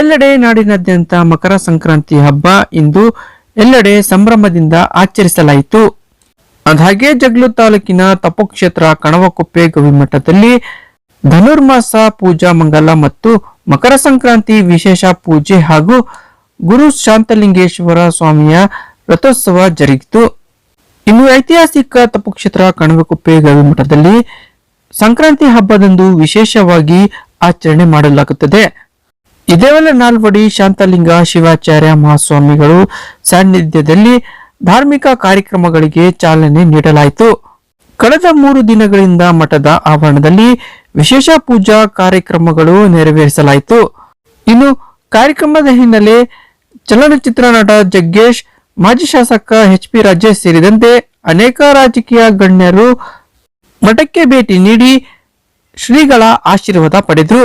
ಎಲ್ಲೆಡೆ ನಾಡಿನಾದ್ಯಂತ ಮಕರ ಸಂಕ್ರಾಂತಿ ಹಬ್ಬ ಇಂದು ಎಲ್ಲೆಡೆ ಸಂಭ್ರಮದಿಂದ ಆಚರಿಸಲಾಯಿತು. ಅದಾಗೆ ಜಗ್ಲು ತಾಲೂಕಿನ ತಪೋಕ್ಷೇತ್ರ ಕಣವಕುಪ್ಪೆ ಗವಿಮಠದಲ್ಲಿ ಧನುರ್ಮಾಸ ಪೂಜಾ ಮಂಗಲ ಮತ್ತು ಮಕರ ಸಂಕ್ರಾಂತಿ ವಿಶೇಷ ಪೂಜೆ ಹಾಗೂ ಗುರು ಶಾಂತಲಿಂಗೇಶ್ವರ ಸ್ವಾಮಿಯ ರಥೋತ್ಸವ ಜರುಗಿತು. ಇನ್ನು ಐತಿಹಾಸಿಕ ತಪೋಕ್ಷೇತ್ರ ಕಣವಕುಪ್ಪೆ ಗವಿಮಠದಲ್ಲಿ ಸಂಕ್ರಾಂತಿ ಹಬ್ಬದಂದು ವಿಶೇಷವಾಗಿ ಆಚರಣೆ ಮಾಡಲಾಗುತ್ತದೆ. ಇದೇವಲ ನಾಲ್ವಡಿ ಶಾಂತಲಿಂಗ ಶಿವಾಚಾರ್ಯ ಮಹಾಸ್ವಾಮಿಗಳು ಸಾನ್ನಿಧ್ಯದಲ್ಲಿ ಧಾರ್ಮಿಕ ಕಾರ್ಯಕ್ರಮಗಳಿಗೆ ಚಾಲನೆ ನೀಡಲಾಯಿತು. ಕಳೆದ ಮೂರು ದಿನಗಳಿಂದ ಮಠದ ಆವರಣದಲ್ಲಿ ವಿಶೇಷ ಪೂಜಾ ಕಾರ್ಯಕ್ರಮಗಳು ನೆರವೇರಿಸಲಾಯಿತು. ಇನ್ನು ಕಾರ್ಯಕ್ರಮದ ಹಿನ್ನೆಲೆ ಚಲನಚಿತ್ರ ನಟ ಜಗ್ಗೇಶ್, ಮಾಜಿ ಶಾಸಕ ಎಚ್ ಪಿ ರಾಜೇಶ್ ಸೇರಿದಂತೆ ಅನೇಕ ರಾಜಕೀಯ ಗಣ್ಯರು ಮಠಕ್ಕೆ ಭೇಟಿ ನೀಡಿ ಶ್ರೀಗಳ ಆಶೀರ್ವಾದ ಪಡೆದರು.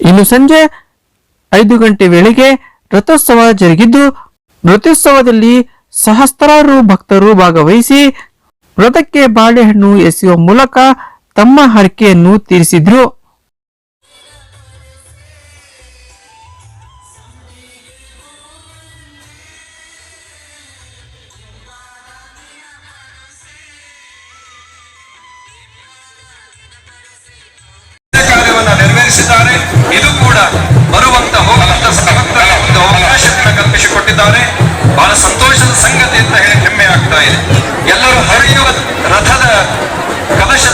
ಇನ್ನು ಸಂಜೆ ಐದು ಗಂಟೆ ವೇಳೆಗೆ ರಥೋತ್ಸವ ಜರುಗಿದ್ದು ರಥೋತ್ಸವದಲ್ಲಿ ಸಹಸ್ರಾರು ಭಕ್ತರು ಭಾಗವಹಿಸಿ ವ್ರತಕ್ಕೆ ಬಾಳೆಹಣ್ಣು ಎಸೆಯುವ ಮೂಲಕ ತಮ್ಮ ಹರಕೆಯನ್ನು ತೀರಿಸಿದ್ರು. ಕಲ್ಪಿಸಿಕೊಟ್ಟಿದ್ದಾರೆ ಬಹಳ ಸಂತೋಷದ ಸಂಗತಿ ಅಂತ ಹೇಳಿ ಹೆಮ್ಮೆ ಆಗ್ತಾ ಇದೆ. ಎಲ್ಲರೂ ಹರಿಯುವ ರಥದ ದರ್ಶನವನ್ನು